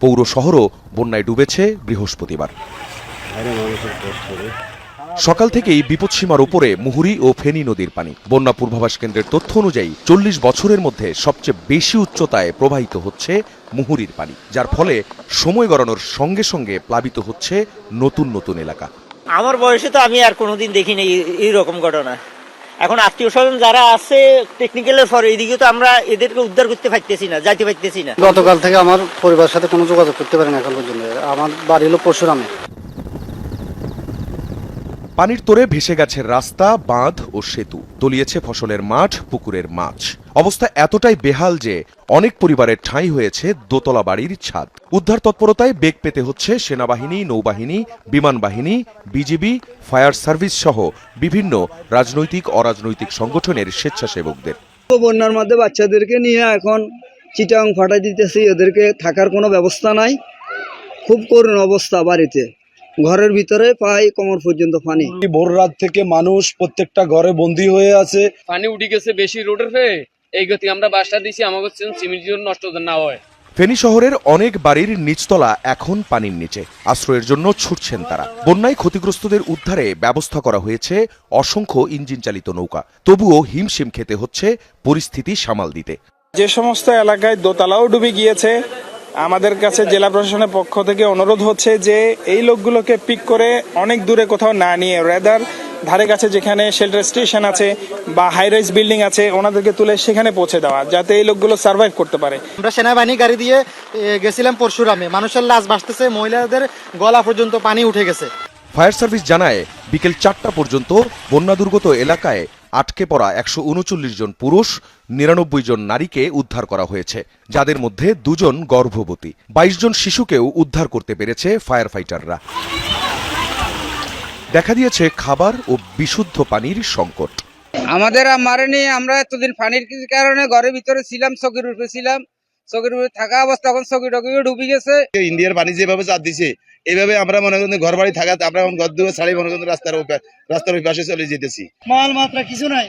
পৌর শহরও বন্যায় ডুবেছে বৃহস্পতিবার। সকাল থেকেই বিপদসীমার উপরে মুহুরি ও ফেনী নদীর পানি। বন্যা পূর্বাভাস কেন্দ্রের তথ্য অনুযায়ী চল্লিশ বছরের মধ্যে সবচেয়ে বেশি উচ্চতায় প্রবাহিত হচ্ছে মুহুরির পানি, যার ফলে সময় গড়ানোর সঙ্গে সঙ্গে প্লাবিত হচ্ছে নতুন নতুন এলাকা। আমার বয়সে তো আমি আর কোনোদিন দেখিনি এইরকম ঘটনা। এখন আত্মীয় স্বজন যারা আছে টেকনিক্যালের পরে এদিকে তো আমরা এদেরকে উদ্ধার করতে পারতেছি না যাইতে পারতেছি না। গতকাল থেকে আমার পরিবারের সাথে কোনো যোগাযোগ করতে পারেন এখন পর্যন্ত। আমার বাড়ি হলো পরশুরামে পানির তোরে ভেসে গেছে রাস্তা বাঁধ ও সেতু। তলিয়েছে ফসলের মাঠ পুকুরের মাছ। অবস্থা এতটাই বেহাল যে অনেক পরিবারের ঠাঁই হয়েছে দোতলা বাড়ির ছাদ। উদ্ধার তৎপরতায় বেগ পেতে হচ্ছে সেনাবাহিনী নৌবাহিনী বিমান বাহিনী বিজিবি ফায়ার সার্ভিস সহ বিভিন্ন রাজনৈতিক অরাজনৈতিক সংগঠনের স্বেচ্ছাসেবকদের। বন্যার মধ্যে বাচ্চাদেরকে নিয়ে এখন চিটাং ফাটাই দিতেছি এদেরকে থাকার কোনো ব্যবস্থা নাই। খুব করুণ অবস্থা বাড়িতে। ঘরের ভিতরে প্রায় কোমর পর্যন্ত পানি। ভোর রাত থেকে মানুষ প্রত্যেকটা ঘরে বন্দি হয়ে আছে। পানি উঠে গেছে বেশি রোডের এই গতি আমরা বাসটা দিছি আমাকে সিমেন্ট জন্য নষ্ট যেন না হয়। ফেনী শহরের অনেক বাড়ির নিচতলা এখন পানির নিচে। আশ্রয়ের জন্য ছুটছেন তারা। বন্যায় ক্ষতিগ্রস্তদের উদ্ধারে ব্যবস্থা করা হয়েছে অসংখ্য ইঞ্জিন চালিত নৌকা। তবুও হিমশিম খেতে হচ্ছে পরিস্থিতি সামাল দিতে। যে সমস্ত এলাকায় দোতলাও ডুবে গিয়েছে আমাদের কাছে জেলা প্রশাসনের পক্ষ থেকে অনুরোধ হচ্ছে যে এই লোকগুলোকে পিক করে অনেক দূরে কোথাও না নিয়ে রেদার ধারে কাছে যেখানে শেল্টার স্টেশন আছে বা হাই রাইজ বিল্ডিং আছে ওনাদেরকে তুলে সেখানে পৌঁছে দেওয়া যাতে এই লোকগুলো সার্ভাইভ করতে পারে। আমরা সেনাবাহিনী গাড়ি দিয়ে গেছিলাম পরশুরামে। মানুষের লাশ ভাসতেছে মহিলাদের গলা পর্যন্ত পানি উঠে গেছে। ফায়ার সার্ভিস জানায় বিকেল চারটা পর্যন্ত বন্যা দুর্গত এলাকায় আটকে পড়া একশো উনচল্লিশ জন পুরুষ নিরানব্বই জন নারীকে উদ্ধার করা হয়েছে যাদের মধ্যে দুজন গর্ভবতী। বাইশ জন শিশুকেও উদ্ধার করতে পেরেছে ফায়ার ফাইটাররা দেখা দিয়েছে খাবার ও বিশুদ্ধ পানির সংকট। আমাদের আর মারেনি আমরা এতদিন পানির কারণে ঘরের ভিতরে ছিলাম চকির উপরে ছিলাম চকির উপরে থাকা অবস্থা এখন চকি টকি ডুবি গেছে। ইন্ডিয়ার পানি যেভাবে চাপ দিছে এভাবে আমরা মনে করেন ঘর বাড়ি থাকা আমরা এখন ঘর দুয়ার ছাড়ি মনে করেন রাস্তার রাস্তার ওই পাশে চলে যেতেছি। মাল মাত্রা কিছু নাই।